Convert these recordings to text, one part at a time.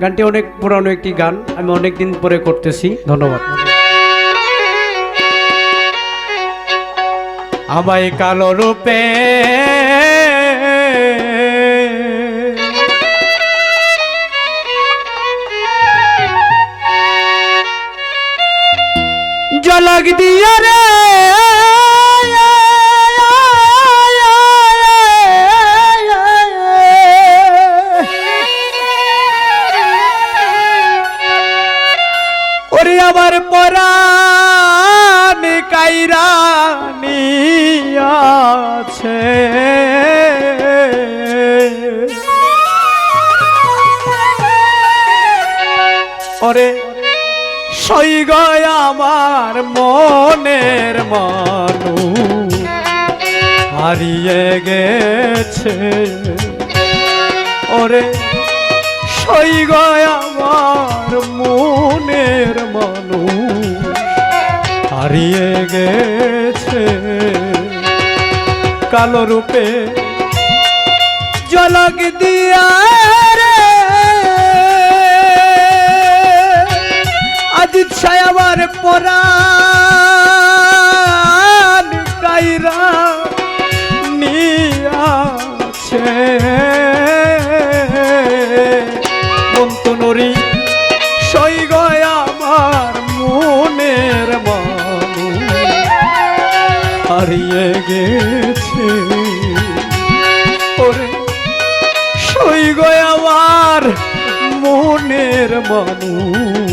গানটি অনেক পুরানো একটি গান, আমি অনেক দিন পরে করতেছি, ধন্যবাদ। আমায় কালো রূপে জলক দিয়া রে পরাণ কাইরা আছে। ওরে সই গয় আমার মনের মানু হারিয়ে গেছে। ওরে সই আমার মনের মানু হারিয়ে গেছে কালো রূপে। জলক দিয়া রে। আজ ছায়াবার পরাণ গেছে ওরে সই আমার মনের মানুষ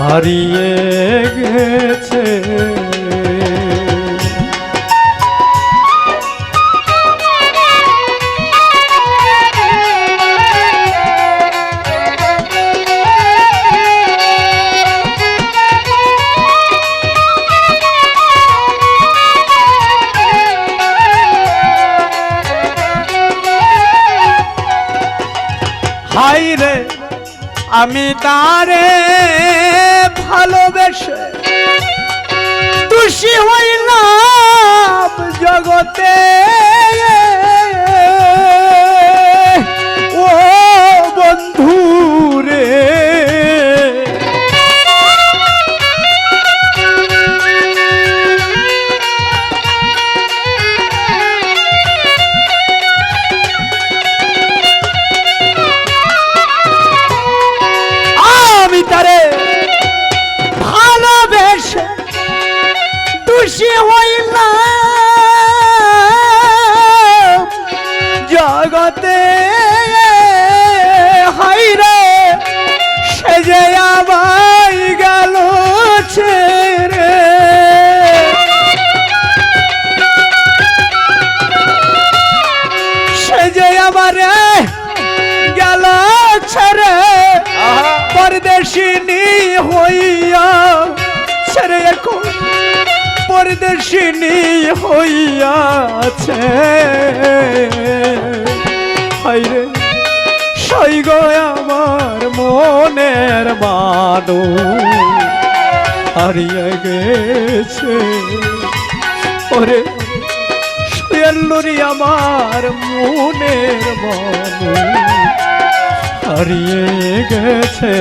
হারিয়ে গেছে। আমি তারে ভালোবেসে তুষি হইলাম জগতে। আমায় গেল ছেড়ে। সে যে আমারে গেল ছেড়ে পরদেশিনী হইয়া ছেড়ে এখন পরদেশিনী হইয়াছে। হাইরে সই গো আমার মনের মানো হারিয়ে গেছে। ওরে শুয়েল্লুরি আমার মনের মানুষ হারিয়ে গেছে।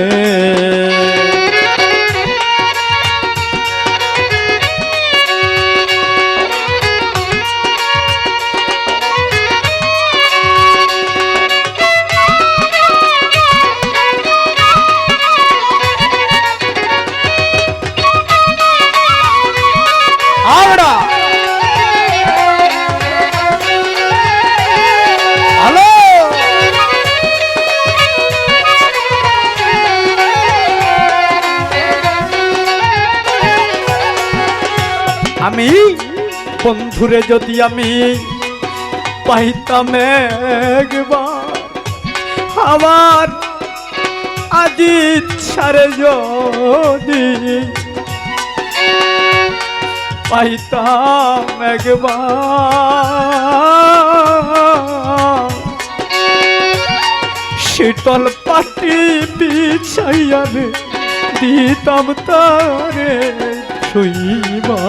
আমি, বন্ধুরে যদি আমি পাইতাম একবার, আমার আজ ইচ্ছারে যদি পাইতাম শীতল পাটি বিছাইয়া দিতাম তারে ছুইবা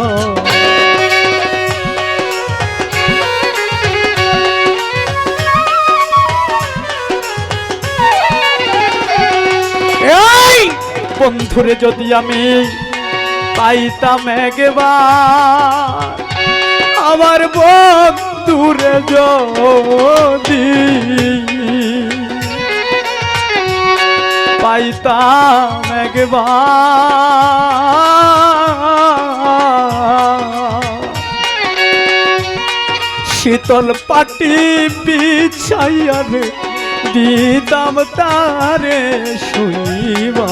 বন্ধুরে যদি আমি পাইতাম একবার আমার বন্ধুরে যদি পাইতাম একবার। শীতল পাটি বিছাইয়া দিতাম তারে শুইবা।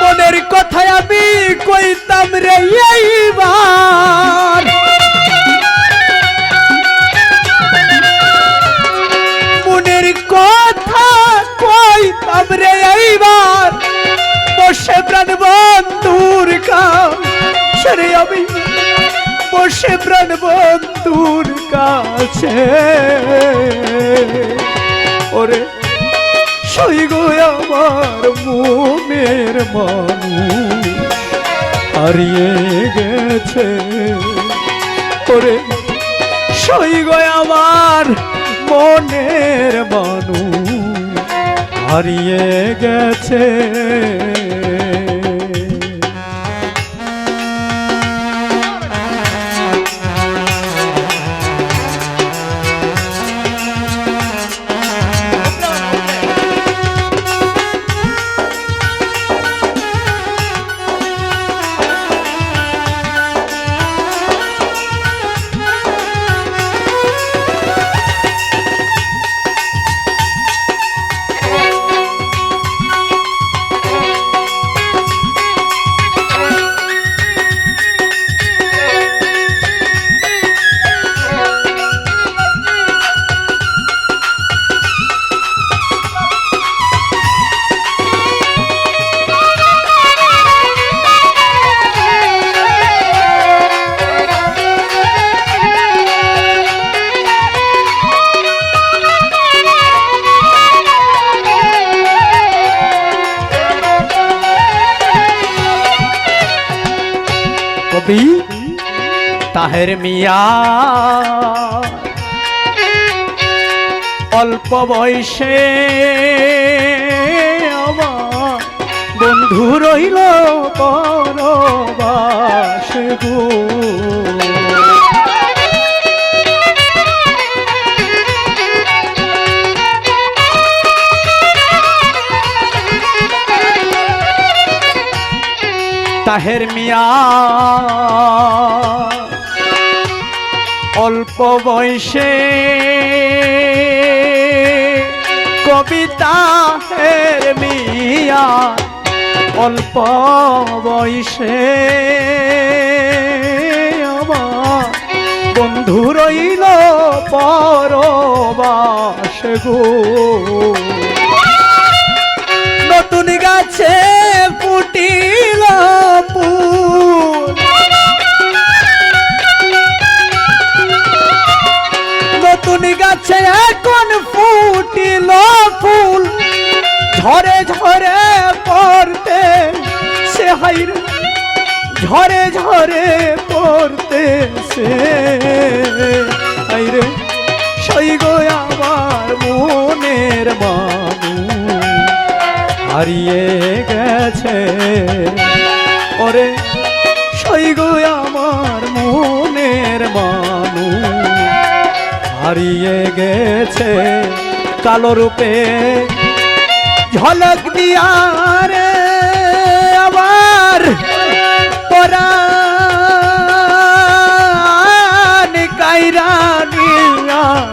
মনের কথায় আমি কইতাম রে এইবার। মনের কথা কইতাম রে এইবার। বসে প্রাণ বন্ধুর কাছে আমি। বসে প্রাণ বন্ধুর কাছে। ওরে। সই গো আমার মনের মানুষ, হারিয়ে গেছে। ওরে, সই গো আমার মনের মানুষ, হারিয়ে গেছে। কবি তাহের মিয়া। অল্প বয়সে আমার বন্ধু রইল পরবাসে গো। তাহের মিয়া। অল্প বয়সে কবিতা হের মিয়া। অল্প বয়সে বন্ধু রইল পরবাস গো। নতুন গাছে গাছে এখন ফুটিল ফুল। ঝরে ঝরে পড়তে সে হাইরে। ঝরে ঝরে পড়তে সে হাইরে। সই গো আমার মনের মানুষ হারিয়ে গেছে। ওরে, সই গো আমার মনের মানুষ হারিয়ে গেছে কালো রূপে। ঝলক দিয়া রে আবার পরা কাইরা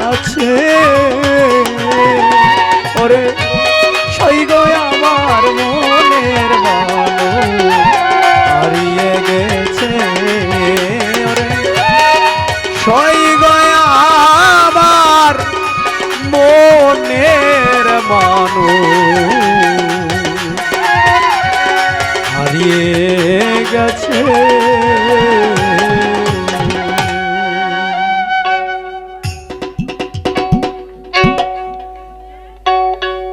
আছে।